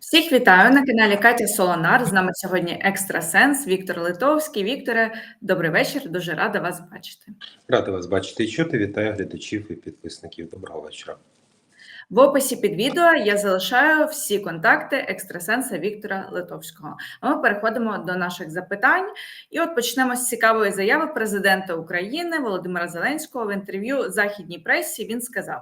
Всіх вітаю на каналі Катя Солонар. З нами сьогодні екстрасенс Віктор Литовський. Вікторе, добрий вечір. Дуже рада вас бачити. Радий вас бачити і чути. Вітаю глядачів і підписників. Доброго вечора. В описі під відео я залишаю всі контакти екстрасенса Віктора Литовського. А ми переходимо до наших запитань. І от почнемо з цікавої заяви президента України Володимира Зеленського в інтерв'ю західній пресі. Він сказав.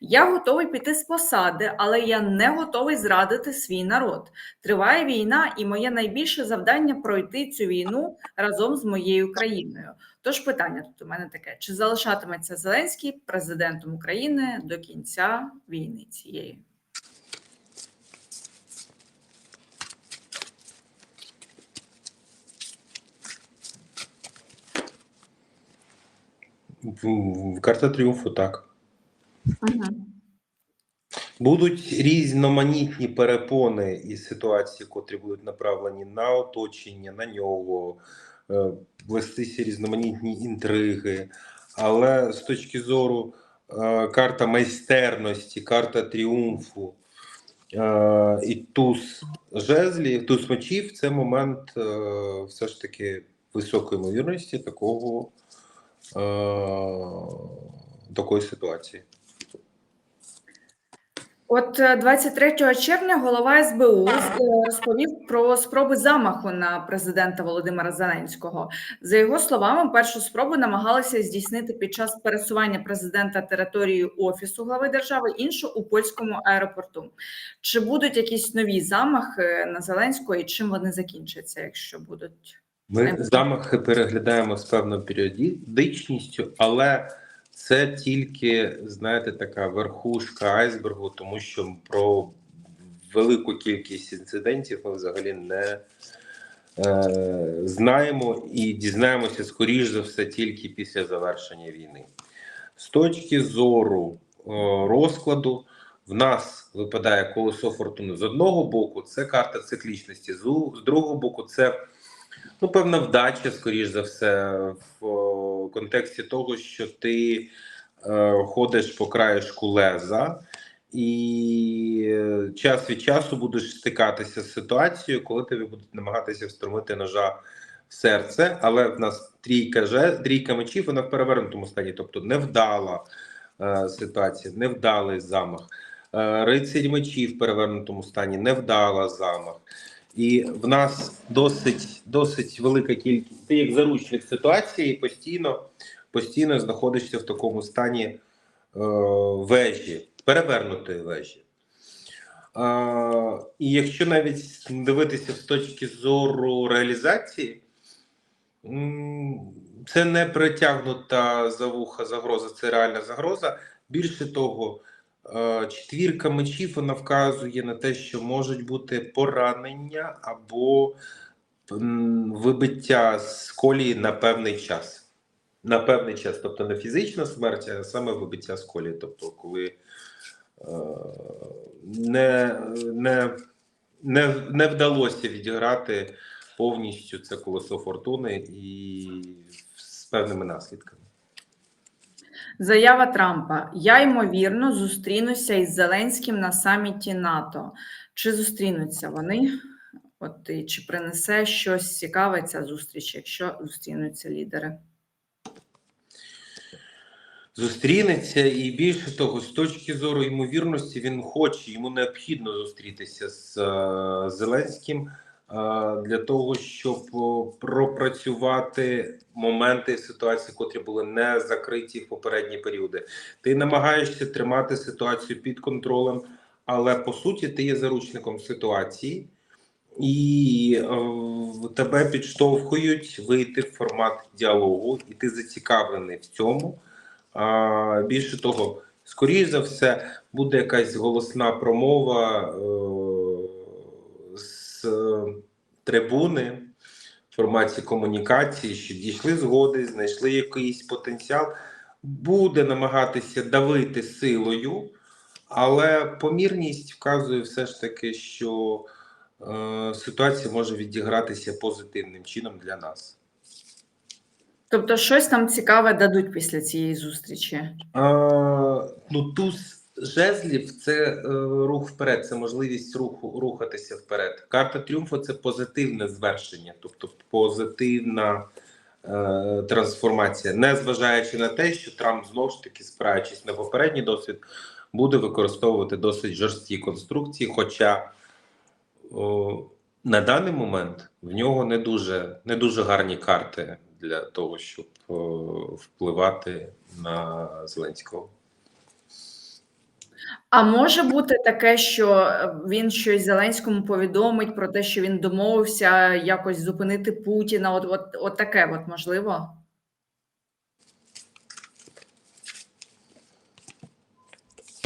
Я готовий піти з посади, але я не готовий зрадити свій народ. Триває війна, і моє найбільше завдання пройти цю війну разом з моєю країною. Тож питання тут у мене таке: чи залишатиметься Зеленський президентом України до кінця війни цієї? Карта тріумфу так. Будуть різноманітні перепони і ситуації, котрі будуть направлені на оточення, на нього, е, вестися різноманітні інтриги. Але з точки зору е, карта майстерності, карта тріумфу е, і туз жезлів, туз мечів це момент все ж таки високої ймовірності такого, такої ситуації. От е, 23 червня голова СБУ е, розповів про спроби замаху на президента Володимира Зеленського. За його словами, першу спробу намагалися здійснити під час пересування президента територією офісу глави держави, іншу у польському аеропорту. Чи будуть якісь нові замахи на Зеленського і чим вони закінчаться, якщо будуть? Ми замахи переглядаємо з певною періодичністю, але це тільки, знаєте, така верхушка айсбергу, тому що про велику кількість інцидентів ми взагалі не е, знаємо і дізнаємося, скоріш за все, тільки після завершення війни. З точки зору е, розкладу, в нас випадає колесо фортуни з одного боку, це карта циклічності, з, другого боку, це ну, певна вдача, скоріш за все, в контексті того, що ти е, ходиш по краєшку леза, і е, час від часу будеш стикатися з ситуацією, коли тобі будуть намагатися встромити ножа в серце, але в нас трійка же трійка мечів, вона в перевернутому стані, тобто невдала е, ситуація, невдалий замах. Е, Рицарь мечів в перевернутому стані, невдала замах. І в нас досить досить велика кількість. Ти як заручник ситуації постійно постійно знаходишся в такому стані е, вежі, перевернутої вежі. Е, і якщо навіть дивитися з точки зору реалізації, це не притягнута за вуха загроза, це реальна загроза. Більше того, Четвірка мечів вона вказує на те, що можуть бути поранення або вибиття з колії на певний час. На певний час, тобто не фізична смерть, а саме вибиття з колії. Тобто, коли е, не, не, не, не вдалося відіграти повністю це колесо фортуни і з певними наслідками. Заява Трампа: Я ймовірно зустрінуся із Зеленським на саміті НАТО. Чи зустрінуться вони? От і чи принесе щось цікаве ця зустріч, якщо зустрінуться лідери? зустрінеться, і більше того, з точки зору ймовірності, він хоче, йому необхідно зустрітися з е, Зеленським для того, щоб пропрацювати моменти ситуації, котрі були не закриті в попередні періоди. Ти намагаєшся тримати ситуацію під контролем, але по суті ти є заручником ситуації. І е, тебе підштовхують вийти в формат діалогу, і ти зацікавлений в цьому. А, більше того, скоріш за все, буде якась голосна промова е, е, трибуни в форматі комунікації, що дійшли згоди, знайшли якийсь потенціал, буде намагатися давити силою, але помірність вказує все ж таки, що е, ситуація може відігратися позитивним чином для нас. Тобто, щось там цікаве дадуть після цієї зустрічі. А, ну, туз жезлів це е, рух вперед, це можливість руху рухатися вперед. Карта тріумфу це позитивне звершення, тобто позитивна е, трансформація, не зважаючи на те, що Трамп знову ж таки, спираючись на попередній досвід, буде використовувати досить жорсткі конструкції. Хоча о, на даний момент в нього не дуже, не дуже гарні карти для того, щоб о, впливати на Зеленського. А може бути таке, що е, він щось Зеленському повідомить про те, що він домовився якось зупинити Путіна. От, от, от таке, от можливо.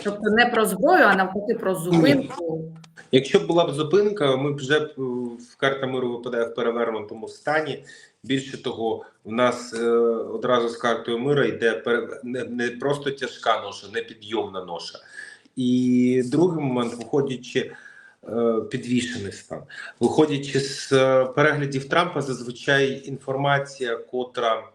Тобто не про зброю, а навпаки про зупинку. Якщо б була б зупинка, ми б вже б, е, в карта миру випадає в перевернутому стані. Більше того, в нас е, одразу з картою мира йде пере- не, не просто тяжка ноша, не підйомна ноша. І другий момент, виходячи е, підвішений стан, виходячи з е, переглядів Трампа, зазвичай інформація, котра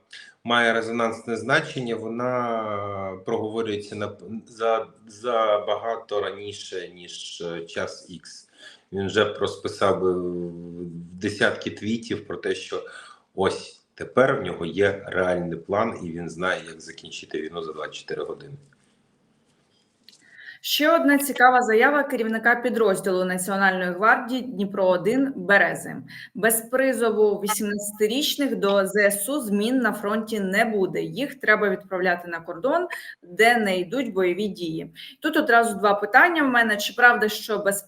має резонансне значення, вона проговорюється на за, за багато раніше ніж е, час X. Він вже розписав десятки твітів про те, що ось тепер в нього є реальний план, і він знає, як закінчити війну за 24 години. Ще одна цікава заява керівника підрозділу Національної гвардії Дніпро 1 Берези. Без призову 18-річних до ЗСУ змін на фронті не буде. Їх треба відправляти на кордон, де не йдуть бойові дії. Тут одразу два питання в мене: чи правда, що без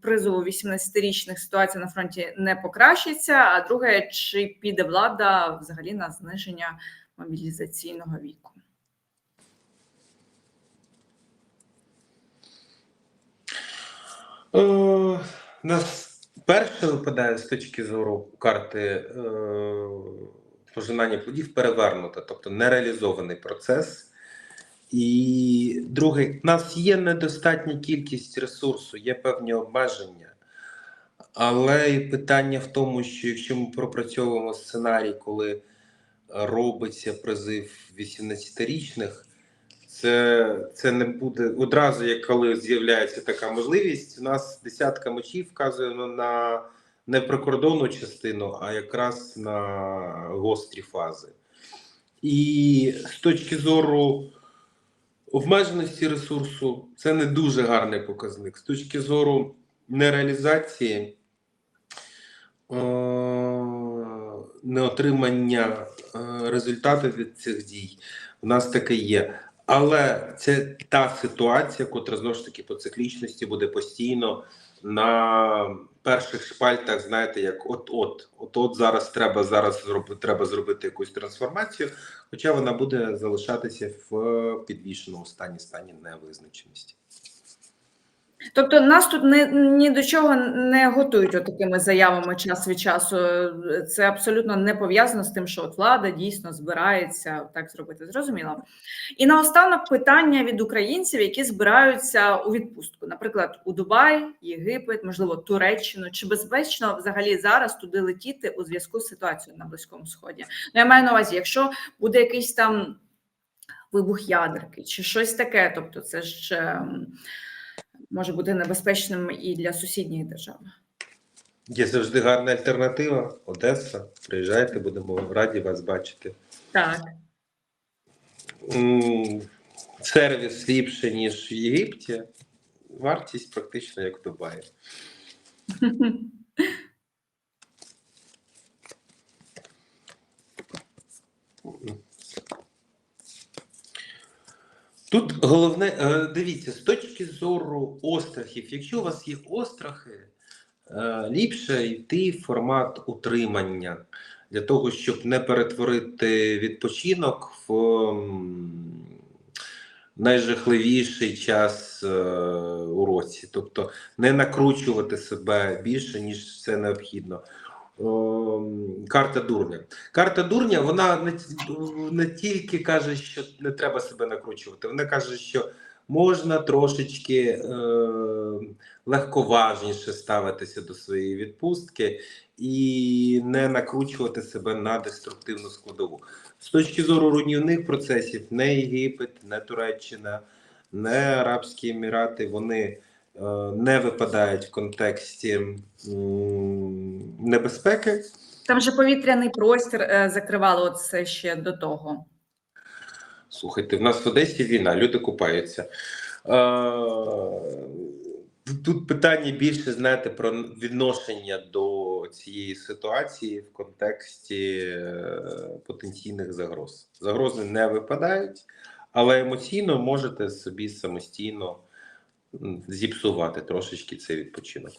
призову 18-річних ситуація на фронті не покращиться? А друге, чи піде влада взагалі на зниження мобілізаційного віку? Е, нас перше випадає з точки зору карти е, пожинання плодів перевернута, тобто нереалізований процес. І друге, в нас є недостатня кількість ресурсу, є певні обмеження. Але питання в тому, що якщо ми пропрацьовуємо сценарій, коли робиться призив 18-річних, це, це не буде одразу, як коли з'являється така можливість. У нас десятка мечів вказує на, не прикордонну частину, а якраз на гострі фази. І з точки зору обмеженості ресурсу, це не дуже гарний показник. З точки зору нереалізації, е, неотримання е, результатів від цих дій, в нас таке є. Але це та ситуація, котра знову ж таки по циклічності буде постійно на перших шпальтах. Знаєте, як от-от, от-от зараз треба зараз зробити, треба зробити якусь трансформацію, хоча вона буде залишатися в підвішеному стані, стані невизначеності. Тобто нас тут не, ні до чого не готують такими заявами час від часу. Це абсолютно не пов'язано з тим, що от влада дійсно збирається так зробити. Зрозуміло. І наостанок питання від українців, які збираються у відпустку, наприклад, у Дубай, Єгипет, можливо, Туреччину. Чи безпечно взагалі зараз туди летіти у зв'язку з ситуацією на Близькому Сході? Ну, я маю на увазі, якщо буде якийсь там вибух ядерки чи щось таке, тобто це ж. Може бути небезпечним і для сусідньої держави. Є завжди гарна альтернатива. Одеса. Приїжджайте, будемо раді вас бачити. Так. Сервіс ліпше, ніж в Єгипті. Вартість практично як в Дубаї. Тут головне, е, дивіться, з точки зору острахів, якщо у вас є острахи, е, ліпше йти в формат утримання для того, щоб не перетворити відпочинок в найжахливіший час е, у році, тобто не накручувати себе більше, ніж це необхідно. Ем, Карта дурня. Карта дурня, вона не, тільки каже, що не треба себе накручувати, вона каже, що можна трошечки е, легковажніше ставитися до своєї відпустки і не накручувати себе на деструктивну складову. З точки зору руйнівних процесів, не Єгипет, не Туреччина, не Арабські Емірати, вони не випадають в контексті небезпеки. Там же повітряний простір е, закривало це ще до того. Слухайте, в нас в Одесі війна, люди купаються. Е, Тут питання більше, знаєте, про відношення до цієї ситуації в контексті е, потенційних загроз. Загрози не випадають, але емоційно можете собі самостійно зіпсувати трошечки цей відпочинок.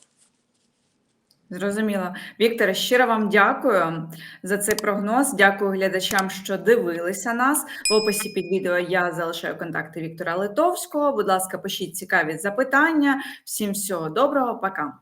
Зрозуміло. Віктор, щиро вам дякую за цей прогноз. Дякую глядачам, що дивилися нас. В описі під відео я залишаю контакти Віктора Литовського. Будь ласка, пишіть цікаві запитання. Всім всього доброго, пока.